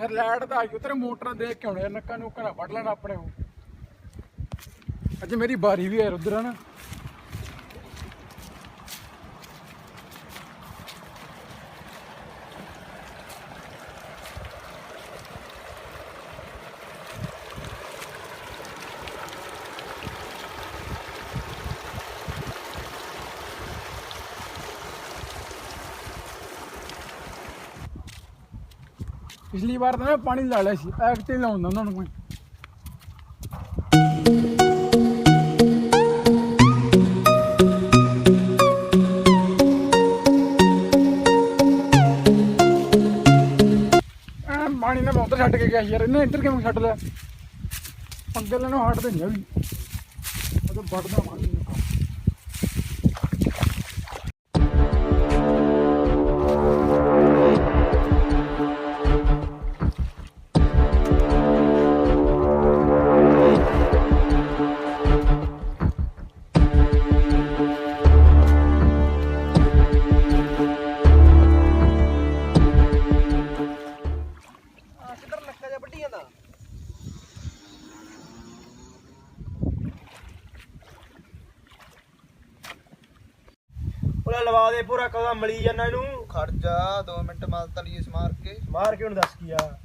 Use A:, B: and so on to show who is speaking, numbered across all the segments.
A: ਫਿਰ ਲਾਈਟ ਤਾਂ ਆਈ ਉਤਰੇ ਮੋਟਰ ਦੇਖ ਕੇ ਆਉਣੇ ਨੱਕਾ ਨੁੱਕਾ ਨਾ ਵੱਢ ਲੈਣਾ ਆਪਣੇ ਉਹ। ਅੱਜ ਮੇਰੀ ਬਾਰੀ ਵੀ ਹੈ ਉਧਰ ਹਨ ਪਿਛਲੀ ਵਾਰ ਤਾਂ ਮੈਂ ਪਾਣੀ ਲਾ ਲਿਆ ਸੀ ਐਕ ਹੀ ਲਾਉਂਦਾ ਉਹਨਾਂ ਨੂੰ ਮੈਂ। ਐ ਪਾਣੀ ਨਾ ਬਹੁਤ ਛੱਡ ਕੇ ਗਿਆ ਸੀ ਯਾਰ, ਇਹਨੇ ਇੱਧਰ ਕਿਵੇਂ ਛੱਡ ਲਿਆ? ਪੰਗੇ ਲੈਣੋਂ ਹਟਦੇ ਨਹੀਂ ਆ ਵੀ ਉਹ ਤਾਂ ਵੱਢਦਾ ਪਾਣੀ
B: ਉਹਲਾ ਲਵਾ ਦੇ ਪੂਰਾ ਕਦਾ ਮਲੀ ਜਾਂਦਾ ਇਹਨੂੰ।
C: ਖੜ ਜਾ 2 ਮਿੰਟ ਮਾਲ ਤਲੀਏ ਸਮਾਰ ਕੇ।
B: ਮਾਰ ਕੇ ਹੁਣ ਦੱਸ ਕੀ ਆ।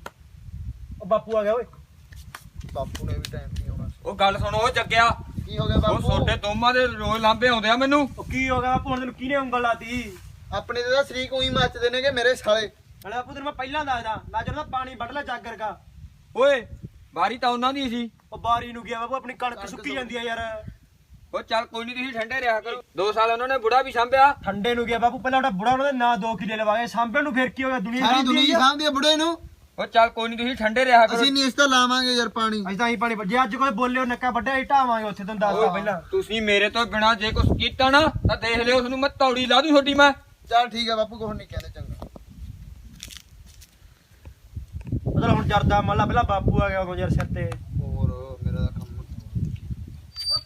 B: ਉਹ ਬਾਪੂ ਆ ਗਿਆ ਓਏ।
C: ਬਾਪੂ ਨੇ ਵੀ ਟਾਈਮ ਨਹੀਂ ਆਉਣਾ। ਸੀ।
D: ਉਹ ਗੱਲ ਸੁਣੋ ਉਹ ਜੱਗਿਆ।
C: ਕੀ ਹੋ ਗਿਆ
D: ਉਹ
C: ਬਾਪੂ?
D: ਛੋਟੇ ਦੋਮਾਂ ਦੇ ਰੋਜ਼ ਲਾਂਬੇ ਆਉਂਦੇ ਆ ਮੈਨੂੰ।
B: ਉਹ ਕੀ ਹੋ ਗਿਆ ਬਾਪੂ ਹੁਣ ਤੈਨੂੰ ਕਿਹਨੇ ਉਂਗਲ ਲਾਤੀ?
C: ਆਪਣੇ ਤੇ ਤਾਂ ਸ਼ਰੀਕ ਉਹੀ ਮੱਚਦੇ ਨੇਗੇ ਮੇਰੇ ਸਾਲੇ।
B: ਨਾਲੇ ਬਾਪੂ ਤੈਨੂੰ ਮੈਂ ਪਹਿਲਾਂ ਦੱਸਦਾ ਨਾ ਜਦੋਂ ਪਾਣੀ ਵੱਢ ਲੈ ਜਾਗਰ ਕਾ
D: ਓਏ ਬਾਰੀ ਤਾਂ ਉਹਨਾਂ ਦੀ ਸੀ।
B: ਉਹ ਬਾਰੀ ਨੂੰ ਗਿਆ ਬਾਪੂ ਆਪਣੀ ਕਣਕ ਸੁੱਕ- ਜਾਂਦੀ ਆ ਯਾਰ।
D: ਉਹ ਚੱਲ ਕੋਈ ਨਹੀਂ ਤੁਸੀਂ ਠੰਡੇ ਰਿਹਾ ਕਰੋ। ਦੋ ਸਾਲ ਉਹਨਾਂ ਨੇ ਬੁੜਾ ਵੀ ਸੰਭਿਆ।
B: ਠੰਡੇ ਨੂੰ ਗਿਆ ਬਾਪੂ ਪਹਿਲਾਂ ਉਹਦਾ ਬੁੜਾ ਉਹਨਾਂ ਦੇ ਨਾਂ ਦੋ ਕਿਲੇ ਲਵਾਏ ਸਾਂਭਣ ਨੂੰ ਫੇਰ ਕੀ ਹੋ ਗਿਆ ਦੁਨੀਆ
C: ਸਾਰੀ
B: ਸਾਂਭਦੀ
C: ਦੁਨੀਆ। ਸਾਹਮਣੇ ਬੁੜੇ ਨੂੰ।
D: ਉਹ ਚੱਲ ਕੋਈ ਨਹੀਂ ਤੁਸੀਂ ਠੰਡੇ ਰਿਹਾ ਕਰੋ।
C: ਅਸੀਂ ਨਹੀਂ ਇਸ ਤੋਂ ਲਾਵਾਂਗੇ ਯਾਰ ਪਾਣੀ।
B: ਅੱਜ ਤਾਂ ਹੀ ਪਾਣੀ ਜੇ ਅੱਜ ਕੋਈ ਬੋਲਿਓ ਨੱਕਾ ਵੱਢਿਆ ਹੀ ਢਾਵਾਂਗੇ ਉੱਥੇ ਤੈਨੂੰ ਦੱਸਦਾ ਪਹਿਲਾਂ।
D: ਤੁਸੀਂ ਮੇਰੇ ਤੋਂ ਬਿਨਾ ਜੇ ਕੁਝ ਕੀਤਾ ਨਾ ਤਾਂ ਦੇਖ ਲਿਓ ਉਸ ਨੂੰ ਮੈਂ ਤੌੜੀ ਲਾ ਦੂੰ ਛੋਟੀ ਮੈਂ।
C: ਚੱਲ ਠੀਕ ਆ ਬਾਪੂ ਕੋਹ ਨਹੀਂ ਕਹਿੰਦੇ ਚੰਗਾ।
B: ਉਹਦਾ ਹੁਣ ਜਰਦਾ ਮੰਨ ਲਾ ਪਹਿਲਾਂ ਬਾਪੂ ਆ ਗਿਆ ਉਦੋਂ ਯਾਰ ਸਿਰ ਤੇ।
C: ਹੋਰ ਮੇਰਾ ਕੰਮ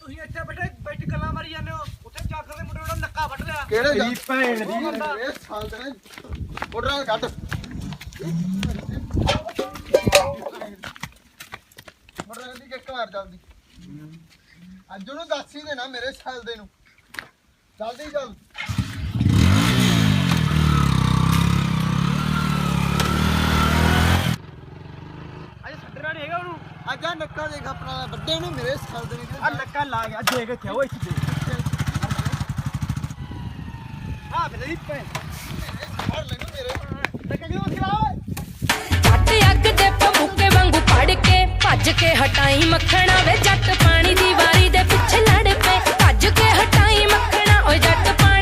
B: ਤੁਸੀਂ ਇੱਥੇ ਬੈਠੇ ਬੈਠ ਗੱਲਾਂ ਮਾਰੀ ਜਾਂਦੇ ਹੋ। ਉੱਥੇ ਜਾਗਰ ਦੇ ਮੁੰਡੇ ਨੂੰ ਨੱਕਾ ਵੱਢ ਲਿਆ।
C: ਕਿਹੜੇ
B: ਤੇਰੀ ਭੈਣ ਦੀ
C: ਮੇਰੇ ਸਾਲ ਦੇ ਨੇ ਬੁੜਾ ਕੱਢ ਬੁੜਾ ਦੀ ਕਿੱਕ ਮਾਰ ਜਲਦੀ। ਅੱਜ ਉਹਨੂੰ ਦੱਸ ਹੀ ਦੇਣਾ ਮੇਰੇ ਸਾਲ ਦੇ ਨੂੰ। ਜਲਦੀ ਚੱਲ
B: ਅੱਜ ਛੱਡਣਾ ਨਹੀਂ ਹੈਗਾ ਉਹਨੂੰ
C: ਅੱਜ ਆ ਨੱਕਾ ਦੇਖ ਆਪਣਾ ਵੱਡੇ ਨੂੰ ਮੇਰੇ ਸਾਲ ਦੇ ਨੇ
B: ਆ ਨੱਕਾ ਲਾ ਗਿਆ ਦੇਖ ਇੱਥੇ ਉਹ ਇੱਥੇ ਆ ਮੇਰੀ ਭੈਣ
C: ਫੜ ਲੈਨੂੰ ਮੇਰੇ
B: ਨੱਕਾ ਕਿਉਂ ਖਿਲਾ ਓਏ?
E: ਜੱਟ ਅੱਗ ਦੇ ਪਬੂਕੇ ਵਾਂਗੂ ਫੜ ਕੇ ਭੱਜ ਕੇ ਹਟਾਈ ਮੱਖਣਾ ਵੇ ਜੱਟ ਪਾਣੀ ਦੀ ਵਾਰੀ ਦੇ ਪਿੱਛੇ ਲੜ ਪਏ। ਭੱਜ ਕੇ ਹਟਾਈ ਮੱਖਣਾ ਓਏ ਜੱਟ ਪਾਣੀ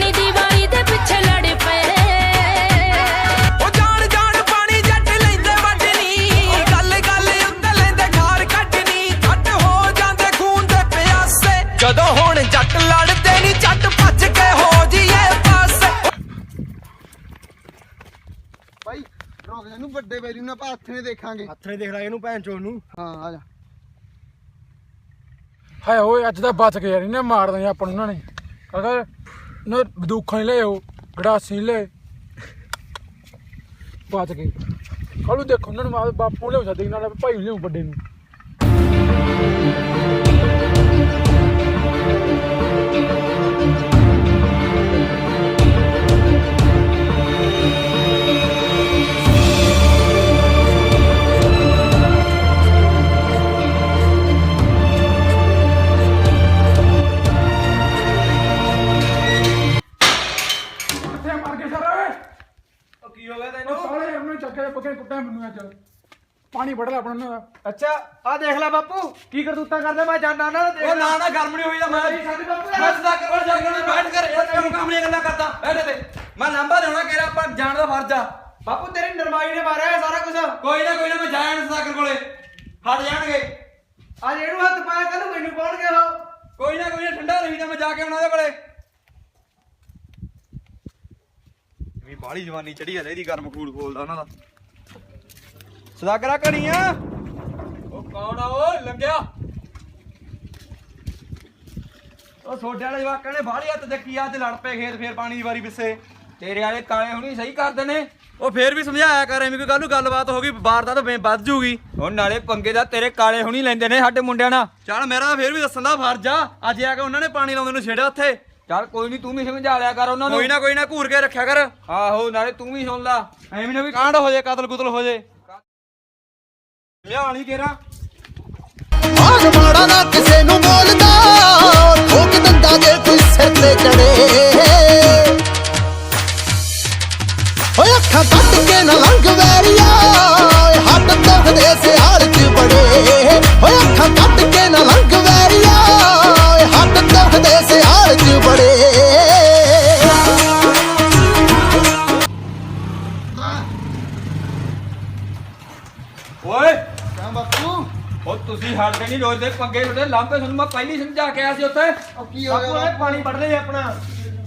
C: ਹੱਥ ਨੇ ਦੇਖਾਂਗੇ।
B: ਹੱਥ ਨੇ ਦੇਖ ਲਾ ਇਹਨੂੰ ਭੈਣ ਚੋਂ ਨੂੰ।
C: ਹਾਂ ਆ ਜਾ।
A: ਹਾਏ ਓਏ ਅੱਜ ਤਾਂ ਬਚ ਗਏ ਯਾਰ ਇਹਨੇ ਮਾਰ ਦਿਆ ਆਪਾਂ ਨੂੰ ਉਹਨਾਂ ਨੇ। ਅਗਰ ਨਾ ਬੰਦੂਖਾਂ ਲਏ ਉਹ ਗੜਾਸੀ ਲਏ ਬਚ ਗਏ। ਕੱਲੂ ਦੇਖੋ ਉਹਨਾਂ ਨੂੰ ਬਾਪੂ ਲਿਆਉ ਸਕਦੇ ਨਾਲ ਭਾਈ ਲਿਆਉ ਵੱਡੇ ਨੂੰ। ਮੈਨੂੰ ਅੱਜ ਪਾਣੀ ਵੱਢ ਲੈ ਆਪਣਾ। ਉਹਨਾਂ ਦਾ
B: ਅੱਛਾ ਆ ਦੇਖ ਲੈ ਬਾਪੂ ਕੀ ਕਰਤੂਤਾਂ ਕਰਦੇ? ਮੈਂ ਜਾਣਾ ਨਾ ਦੇਖ
D: ਉਹ ਨਾ ਨਾ ਗਰਮ ਨਹੀਂ ਹੋਈ ਤਾਂ ਮੈਂ ਮੈਂ ਸਦਾ ਕਰ ਨੂੰ ਬੈਠ ਕਰ ਯਾਰ ਕਿਉਂ ਕਾਮਲੀਆਂ ਗੱਲਾਂ ਕਰਦਾ। ਬੈਠ ਤੇ ਮੈਂ ਲੰਬਾ ਦੇਣਾ ਕਿਹੜਾ ਪਰ ਜਾਣ ਦਾ ਫਰਜ਼ ਆ।
B: ਬਾਪੂ ਤੇਰੀ ਨਰਮਾਈ ਨੇ ਮਾਰਿਆ ਸਾਰਾ ਕੁਝ
D: ਕੋਈ ਨਾ ਕੋਈ ਨਾ ਮੈਂ ਜਾਣ ਸਦਾਕਰ ਕੋਲੇ। ਹਟ ਜਾਣਗੇ।
B: ਅੱਜ ਇਹਨੂੰ ਹੱਥ ਪਾਇਆ ਕੱਲ ਮੈਨੂੰ ਪਾਉਣਗੇ ਉਹ।
D: ਕੋਈ ਨਾ ਕੋਈ ਨਾ ਠੰਡਾ ਰਹੀ ਤਾਂ ਮੈਂ ਜਾ ਕੇ ਆਉਣਾ ਉਹਦੇ ਕੋਲੇ। ਵੀ ਬਾਹਲੀ ਜਵਾਨੀ ਚੜੀ ਆ ਇਹਦੀ ਗਰਮ ਖੂਨ ਖੋਲਦਾ ਉਹਨਾਂ ਦਾ। ਸਦਾਕਰਾ ਕਰੀਆਂ। ਉਹ ਕੌਣ ਆ ਉਹ ਲੰਗਿਆ ਉਹ ਛੋਡੇ ਵਾਲੇ ਜਵਾਕਾਂ ਨੇ ਬਾਹਲੀ ਹੱਥ ਦੇਖੀ ਆ ਤੇ ਲੜ ਪਏ ਖੇਤ ਫੇਰ ਪਾਣੀ ਦੀ ਵਾਰੀ ਪਿੱਛੇ। ਤੇਰੇ ਵਾਲੇ ਕਾਲੇ ਹੁਣੀ ਸਹੀ ਕਰ ਦੇਣੇ ਉਹ ਫੇਰ ਵੀ ਸਮਝਾਇਆ ਕਰ ਐਵੇਂ ਕੋਈ ਗੱਲ ਨੂੰ ਗੱਲਬਾਤ ਹੋ ਗਈ ਵਾਰਦਾਤ ਵੇ ਵੱਧ ਜੂਗੀ। ਹੁਣ ਨਾਲੇ ਪੰਗੇ ਦਾ ਤੇਰੇ ਕਾਲੇ ਹੁਣੀ ਲੈਂਦੇ ਨੇ ਸਾਡੇ ਮੁੰਡਿਆਂ ਨਾਲ। ਚੱਲ ਮੇਰਾ ਫੇਰ ਵੀ ਦੱਸਣ ਦਾ ਫਰਜ਼ ਆ ਅੱਜ ਆ ਕੇ ਉਹਨਾਂ ਨੇ ਪਾਣੀ ਲਾਉਂਦੇ ਨੂੰ ਛੇੜਿਆ ਉੱਥੇ। ਚੱਲ ਕੋਈ ਨਹੀਂ ਤੂੰ ਵੀ ਸਮਝਾ ਲਿਆ ਕਰ ਉਹਨਾਂ ਨੂੰ। ਕੋਈ ਨਾ ਕੋਈ ਨਾ ਘੂਰ ਕੇ ਰੱਖਿਆ ਕਰ। ਆਹੋ ਨਾਲੇ ਤੂੰ ਵੀ ਸੁਣ ਲਾ। ਐਵੇਂ ਨਾ ਵੀ ਕਾਂਡ ਹੋ ਜੇ ਕਤਲ ਕੁਤਲ ਹੋ ਜੇ। ਲਿਆਣੀ ਕੇਰਾ
C: ਆਗ ਮਾੜਾ ਨਾ
D: ਤੁਸੀਂ ਹਟਦੇ ਨਹੀਂ ਰੋਜ਼ ਦੇ ਪੰਗੇ ਤੁਹਾਡੇ ਲਾਂਬੇ ਤੁਹਾਨੂੰ ਮੈਂ ਪਹਿਲੀ ਸਮਝਾ ਕੇ ਆਇਆ ਸੀ ਉੱਥੇ।
C: ਉਹ ਕੀ ਹੋ ਗਿਆ?
B: ਪਾਣੀ ਵੱਢ ਲਈ ਆਪਣਾ।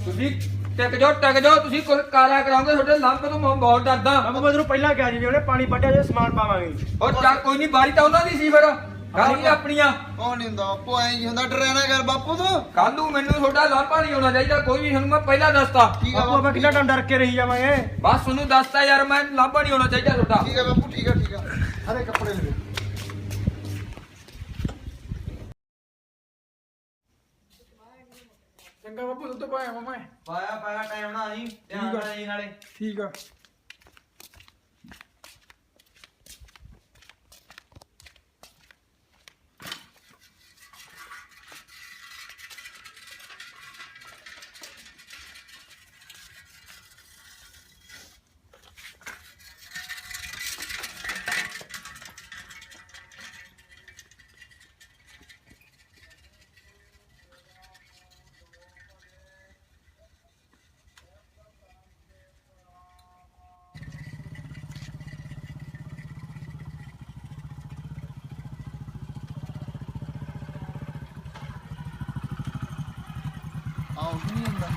D: ਤੁਸੀਂ ਟਿਕ ਜਾਓ ਟਿਕ ਜਾਓ ਤੁਸੀਂ ਕੋਈ ਕਾਲਾ ਕਰਾਉਂਗੇ ਤੁਹਾਡੇ ਲਾਂਬੇ ਤੋਂ ਮੈਂ ਬਹੁਤ ਡਰਦਾ
B: ਮੈਂ ਤੈਨੂੰ ਪਹਿਲਾਂ ਕਿਹਾ ਜੇ ਉਹਨੇ ਪਾਣੀ ਵੱਢਿਆ ਜੇ ਸਮਾਨ ਪਾਵਾਂਗੇ।
D: ਉਹ ਚੱਲ ਕੋਈ ਨਹੀਂ ਬਾਰੀ ਤਾਂ ਉਹਨਾਂ ਦੀ ਸੀ ਫਿਰ। ਵੀ ਆਪਣੀਆਂ।
C: ਉਹ ਨਹੀਂ ਹੁੰਦਾ ਬਾਪੂ ਐਂ ਹੀ ਹੁੰਦਾ? ਡਰਿਆ ਨਾ ਕਰ ਬਾਪੂ ਤੂੰ।
D: ਕੱਲ ਨੂੰ ਮੈਨੂੰ ਤੁਹਾਡਾ ਲਾਂਭਾ ਨਹੀਂ ਹੋਣਾ ਚਾਹੀਦਾ ਕੋਈ ਵੀ ਤੁਹਾਨੂੰ ਮੈਂ ਪਹਿਲਾਂ ਦੱਸਤਾ।
C: ਠੀਕ ਆ
B: ਬਾਪੂ ਆਪਾਂ
C: ਬਾਪੂ
B: ਕਿੰਨਾ ਟਾਈਮ ਡਰ ਕੇ ਰਹੀ ਜਾਵਾਂਗੇ।
D: ਬਸ ਤੁਹਾਨੂੰ ਦੱਸਤਾ ਯਾਰ ਮੈਂ ਲਾਂਭਾ ਨਹੀਂ ਹੋਣਾ ਚਾਹੀਦਾ ਤੁਹਾਡਾ।
C: ਠੀਕ ਆ ਬਾਪੂ ਠੀਕ ਆ ਠੀਕ ਆ। ਅਰੇ ਕੱਪੜੇ ਲੈ
A: ਚੰਗਾ ਬਾਪੂ ਦੁੱਧ ਪਾਇਆ ਮਮਾ
D: ਪਾਇਆ ਪਾਇਆ ਟਾਈਮ ਨਾ ਆਈ ਧਿਆਨ ਨਾਲ ਆਈ ਨਾਲੇ।
A: ਠੀਕ ਆ।
C: ਆਉਂ ਨਹੀਂ ਹੁੰਦਾ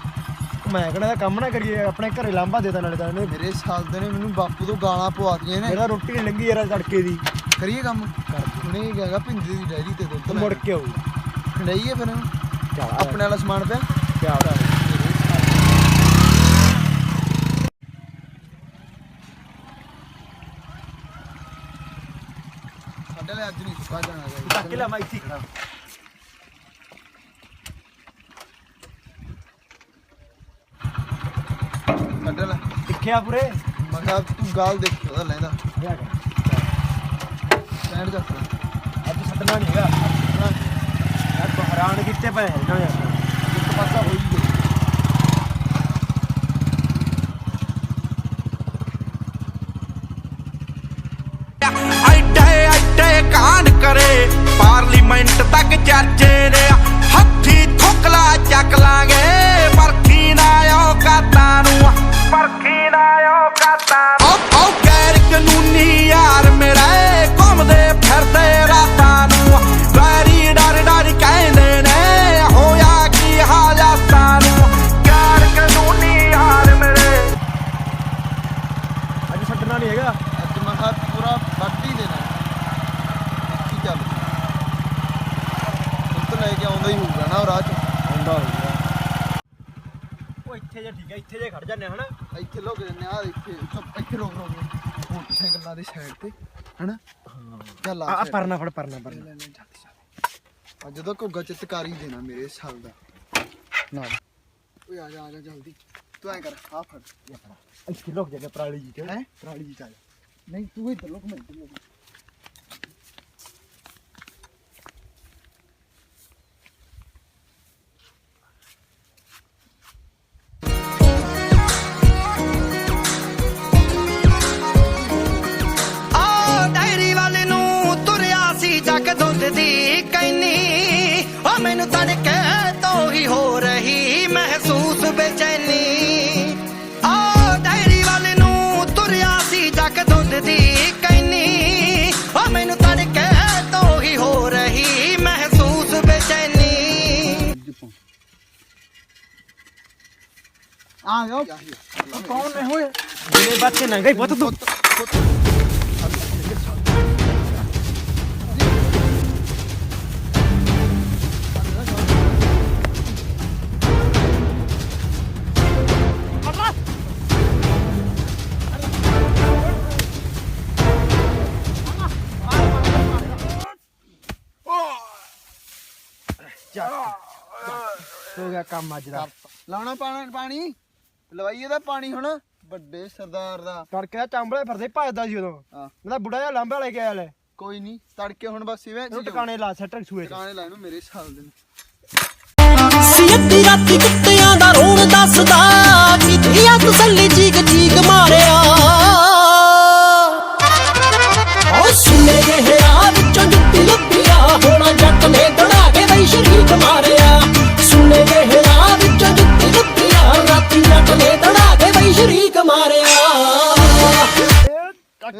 B: ਮੈਂ ਕਹਿੰਦਾ ਇਹਦਾ ਕੰਮ ਨਾ ਕਰੀਏ ਆਪਣੇ ਘਰੇ ਲਾਂਭਾ ਦੇਤਾ ਨਾਲੇ ਤਾਂ। ਇਹਨੇ
C: ਮੇਰੇ ਸਾਲਦੇ ਨੇ ਮੈਨੂੰ ਬਾਪੂ ਤੋਂ ਗਾਲਾਂ ਪਵਾਤੀਆਂ ਨੇ।
B: ਮੇਰਾ ਰੋਟੀ ਨਹੀਂ ਲੰਗੀ ਯਾਰ ਤੜਕੇ ਦੀ।
C: ਕਰੀਏ ਕੰਮ? ਨਹੀਂ ਕਹਾਂਗਾ ਪਿੰਦੀ ਦੀ ਡੈਰੀ ਤੇ ਦੁੱਧ
B: ਮੁੜ ਕੇ। ਆਊ
C: ਖੜਾਈਏ ਫਿਰ ਆਪਣੇ ਵਾਲਾ ਸਮਾਨ ਪਿਆ।
B: ਪਿਆ
C: ਸਾਡੇ ਲਈ ਅੱਜ ਨਹੀਂ ਸੁਕਾ ਜਾਣਾ
B: ਚੱਕ ਲੈ ਮੈਂ ਇੱਥੇ। ਖੜਾ
C: ਸਾਡੇ
B: ਦਿਖਿਆ ਪੂਰੇ?
C: ਮੈਂ ਕਿਹਾ ਤੂੰ ਗਾਲ ਦੇਖ ਉਹਦਾ ਲੈਂਦਾ। ਸਟੈਂਡ ਲੈ
B: ਅੱਜ ਛੱਡਣਾ ਨਹੀਂ ਹੈਗਾ। ਯਾਰ ਤੂੰ ਹੈਰਾਨ ਕੀਤੇ ਪਏ ਹੈ ਨਾ ਯਾਰ।
C: ਇੱਕ ਪਾਸਾ ਹੋ ਹੀ ਗਿਆ
F: ਐਡੇ ਐਡੇ ਕਾਂਡ ਕਰੇ। ਪਾਰਲੀਮੈਂਟ ਤੱਕ ਚਰਚੇ ਨੇ ਹੱਥੀ ਠੋਕਲਾ ਚੱਕ ਲਾਂਗੇ।
C: ਆਉਂਦਾ ਹੀ ਹੋਊਗਾ ਨਾ ਉਹ ਰਾਹ ਚ।
B: ਆਉਂਦਾ ਹੋਊਗਾ। ਉਹ ਇੱਥੇ ਜੇ ਠੀਕ ਹੈ ਇੱਥੇ ਜੇ ਖੜ ਜਾਂਦੇ ਹਨਾ?
C: ਇੱਥੇ ਲੋਕ ਜੰਨੇ ਆ ਇੱਥੇ ਚੁੱਪ ਇੱਥੇ ਰੋਕ ਰੋਕ ਮੋਟਰਸਾਈਕਲਾਂ ਦੀ ਸਾਈਡ ਤੇ ਹਨਾ? ਚੱਲ ਆ
B: ਆ ਪਰਨਾ ਫੜ ਪਰਨਾ ਪਰਨਾ।
C: ਆ ਜਦੋਂ ਘੁੱਗਾ ਚਿੱਤਕਾਰੀ ਦੇਣਾ ਮੇਰੇ ਸਾਲ ਦਾ। ਨਾ। ਓਏ ਆ ਜਾ ਆ ਜਾ ਜਲਦੀ। ਤੂੰ ਐਂ ਕਰ ਆ ਫੜ।
B: ਇੱਥੇ ਲੋਕ ਜਗ੍ਹਾ ਪਰਾਲੀ ਜੀ ਤੇ
C: ਹੈ?
B: ਪਰਾਲੀ ਜੀ ਚੱਲ
C: ਨਹੀਂ ਤੂੰ ਇੱਧਰ ਲੋਕ ਮੈਂ ਇੱਧਰ ਲੋਕ।
B: हाँ हो गया काम
C: माजरा लाना पानी? ਲਵਾਈਏ ਦਾ ਪਾਣੀ ਹੁਣ ਵੱਡੇ ਸਰਦਾਰ ਦਾ
B: ਤੜਕੇ ਦਾ ਚਾਂਬਲੇ ਫਿਰਦੇ ਭੱਜਦਾ ਸੀ ਉਦੋਂ
C: ਹਾਂ।
B: ਮੈਂ ਬੁੜਾ ਜਿਹਾ ਲਾਂਬਾ ਲੈ ਕੇ ਆਇਆ ਲੈ
C: ਕੋਈ ਨਹੀਂ ਤੜਕੇ ਹੁਣ ਬਸ ਇਵੇਂ
B: ਇਹਨੂੰ ਟਿਕਾਣੇ ਲਾ ਸੱਟ ਸੂਏ।
C: ਟਿਕਾਣੇ ਲਾਏ ਨੂੰ ਮੇਰੇ ਸਾਲ ਦੇ ਨੇ।
G: ਸੀ ਅੱਧੀ ਰਾਤੀ ਕੁੱਤਿਆਂ ਦਾ ਰੋਣ ਦੱਸਦਾ ਕੀਤੀ ਆ ਤਸੱਲੀ ਜੱਟ ਨੇ ਦੜਾ ਕੇ ਬਈ ਸ਼ਰੀਕ ਮਾਰਿਆ।
B: ਅੱਠ